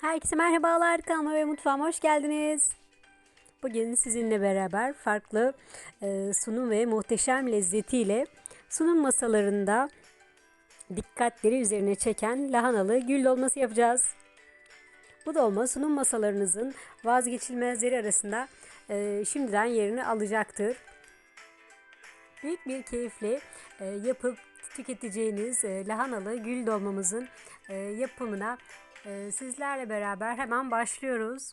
Herkese merhabalar kanalıma ve mutfağıma hoş geldiniz. Bugün sizinle beraber farklı e, sunum ve muhteşem lezzetiyle sunum masalarında dikkatleri üzerine çeken lahanalı gül dolması yapacağız. Bu dolma sunum masalarınızın vazgeçilmezleri arasında e, şimdiden yerini alacaktır. Büyük bir keyifle e, yapıp tüketeceğiniz lahanalı gül dolmamızın yapımına e, sizlerle beraber hemen başlıyoruz.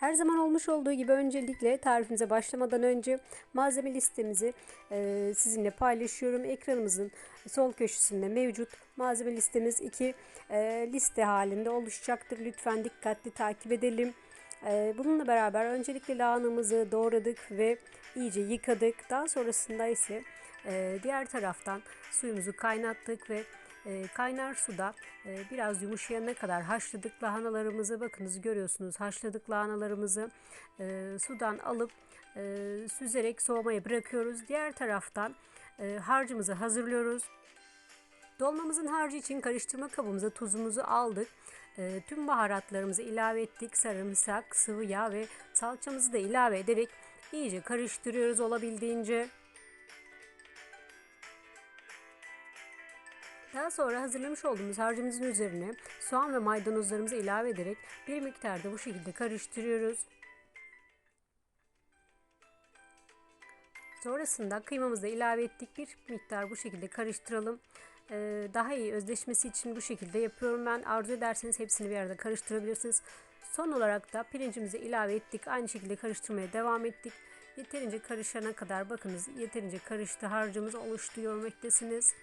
Her zaman olmuş olduğu gibi öncelikle tarifimize başlamadan önce malzeme listemizi e, sizinle paylaşıyorum. Ekranımızın sol köşesinde mevcut malzeme listemiz iki e, liste halinde oluşacaktır. Lütfen dikkatli takip edelim. E, bununla beraber öncelikle lahanamızı doğradık ve iyice yıkadık. Daha sonrasında ise diğer taraftan suyumuzu kaynattık ve e, kaynar suda e, biraz yumuşayana kadar haşladık lahanalarımızı. Bakınız görüyorsunuz haşladık lahanalarımızı e, sudan alıp e, süzerek soğumaya bırakıyoruz. Diğer taraftan harcımızı hazırlıyoruz. Dolmamızın harcı için karıştırma kabımıza tuzumuzu aldık. Tüm baharatlarımızı ilave ettik. Sarımsak, sıvı yağ ve salçamızı da ilave ederek iyice karıştırıyoruz olabildiğince. Daha sonra hazırlamış olduğumuz harcımızın üzerine soğan ve maydanozlarımızı ilave ederek bir miktarda bu şekilde karıştırıyoruz. Sonrasında kıymamızı da ilave ettik. Bir miktar bu şekilde karıştıralım. Ee, daha iyi özleşmesi için bu şekilde yapıyorum ben. Arzu ederseniz hepsini bir arada karıştırabilirsiniz. Son olarak da pirincimizi ilave ettik. Aynı şekilde karıştırmaya devam ettik. Yeterince karışana kadar bakınız yeterince karıştı harcımız oluştu görmektesiniz.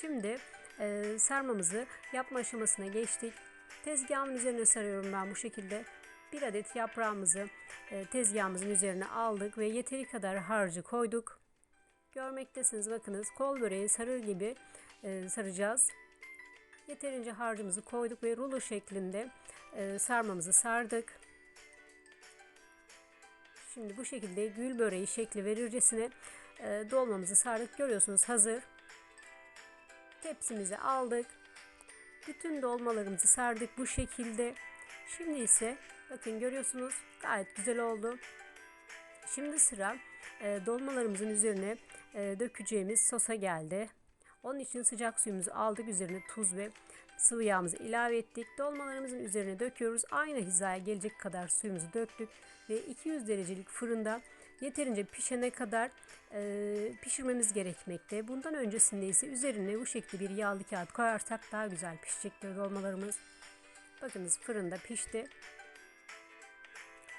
Şimdi e, sarmamızı yapma aşamasına geçtik. Tezgahımın üzerine sarıyorum ben bu şekilde. Bir adet yaprağımızı e, tezgahımızın üzerine aldık ve yeteri kadar harcı koyduk. Görmektesiniz bakınız kol böreği sarır gibi e, saracağız. Yeterince harcımızı koyduk ve rulo şeklinde e, sarmamızı sardık. Şimdi bu şekilde gül böreği şekli verircesine e, dolmamızı sardık. Görüyorsunuz hazır. Tepsimizi aldık. Bütün dolmalarımızı sardık bu şekilde. Şimdi ise bakın görüyorsunuz gayet güzel oldu. Şimdi sıra e, dolmalarımızın üzerine e, dökeceğimiz sosa geldi. Onun için sıcak suyumuzu aldık. Üzerine tuz ve sıvı yağımızı ilave ettik. Dolmalarımızın üzerine döküyoruz. Aynı hizaya gelecek kadar suyumuzu döktük. Ve 200 derecelik fırında yeterince pişene kadar e, pişirmemiz gerekmekte. Bundan öncesinde ise üzerine bu şekilde bir yağlı kağıt koyarsak daha güzel pişecektir dolmalarımız. Bakınız fırında pişti.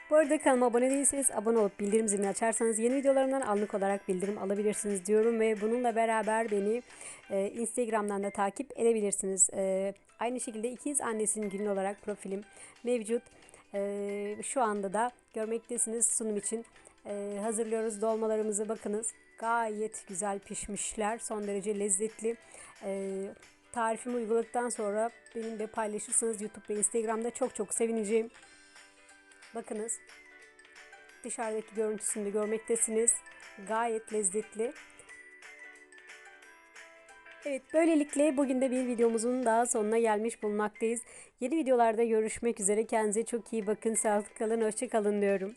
Bu arada kanalıma abone değilseniz abone olup bildirim zilini açarsanız yeni videolarımdan anlık olarak bildirim alabilirsiniz diyorum ve bununla beraber beni e, Instagram'dan da takip edebilirsiniz. E, aynı şekilde ikiz annesinin günü olarak profilim mevcut. E, şu anda da görmektesiniz sunum için e, hazırlıyoruz dolmalarımızı bakınız. Gayet güzel pişmişler. Son derece lezzetli. E, tarifimi uyguladıktan sonra benimle paylaşırsanız YouTube ve Instagram'da çok çok sevineceğim. Bakınız. Dışarıdaki görüntüsünü de görmektesiniz. Gayet lezzetli. Evet böylelikle bugün de bir videomuzun daha sonuna gelmiş bulunmaktayız. Yeni videolarda görüşmek üzere. Kendinize çok iyi bakın. Sağlıklı kalın. Hoşçakalın diyorum.